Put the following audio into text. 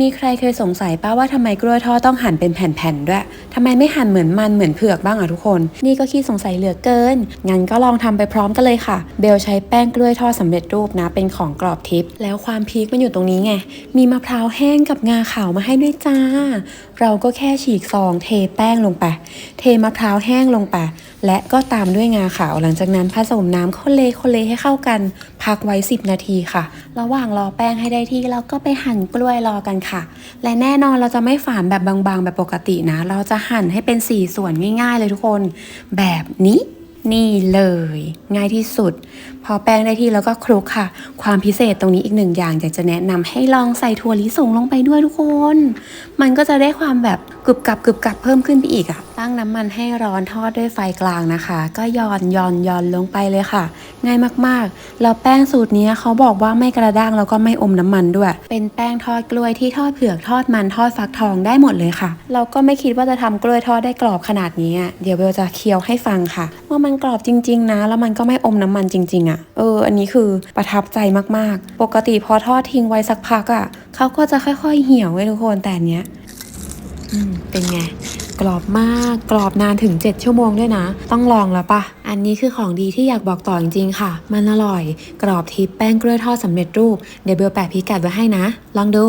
มีใครเคยสงสัยป้าว่าทำไมกล้วยทอดต้องหั่นเป็นแผ่นๆด้วยทำไมไม่หั่นเหมือนมันเหมือนเผือกบ้างอะทุกคน นี่ก็ขี้สงสัยเหลือเกิน งั้นก็ลองทำไปพร้อมกันเลยค่ะ เบลใช้แป้งกล้วยทอดสำเร็จรูปนะ เป็นของกรอบทิพย์ แล้วความพีคมันอยู่ตรงนี้ไง มีมะพร้าวแห้งกับงาขาวมาให้ด้วยจ้า เราก็แค่ฉีกซอง เทแป้งลงไป เทมะพร้าวแห้งลงไป และก็ตามด้วยงาขาว หลังจากนั้นผสมน้ำคนเลคนเลให้เข้ากัน พักไว้ 10 นาทีค่ะ ระหว่างรอแป้งให้ได้ที่เราก็ไปหั่นกล้วยรอกันค่ะ และแน่นอนเราจะไม่ฝานแบบบางๆ แบบปกตินะ เราจะหั่นให้เป็นสี่ส่วนง่ายๆ เลยทุกคน แบบนี้นี่เลย ง่ายที่สุด พอแป้งได้ที่แล้วก็คลุกค่ะ ความพิเศษตรงนี้อีกหนึ่งอย่างอยากจะแนะนำให้ลองใส่ถั่วลิสงลงไปด้วยทุกคน มันก็จะได้ความแบบ กรึบกับกรึบกับเพิ่มขึ้นไปอีกอะตั้งน้ำมันให้ร้อนทอดด้วยไฟกลางนะคะ ก็ย่อนย่อนย่อนลงไปเลยค่ะ ง่ายมากๆแล้วแป้งสูตรนี้เขาบอกว่าไม่กระด้างแล้วก็ไม่อมน้ำมันด้วย เป็นแป้งทอดกล้วยที่ทอดเผือกทอดมันทอดฟักทองได้หมดเลยค่ะ เราก็ไม่คิดว่าจะทำกล้วยทอดได้กรอบขนาดนี้เดี๋ยวเบลจะเคี้ยวให้ฟังค่ะว่ามันกรอบจริง ๆ นะ แล้วมันก็ไม่อมน้ำมันจริง ๆอะเออ อันนี้คือประทับใจมากๆ ปกติพอทอดทิ้งไว้สักพักอะเขาก็จะค่อย ๆ เหี่ยวไว้ทุกคนแต่เนี้ย เป็นไง กรอบมาก กรอบนานถึง 7 ชั่วโมงด้วยนะ ต้องลองแล้วปะอันนี้คือของดีที่อยากบอกต่อจริงๆค่ะ มันอร่อย กรอบทิพแป้งกล้วยทอดสำเร็จรูป เดี๋ยวเบลแปะพิกัดไว้ให้นะ ลองดู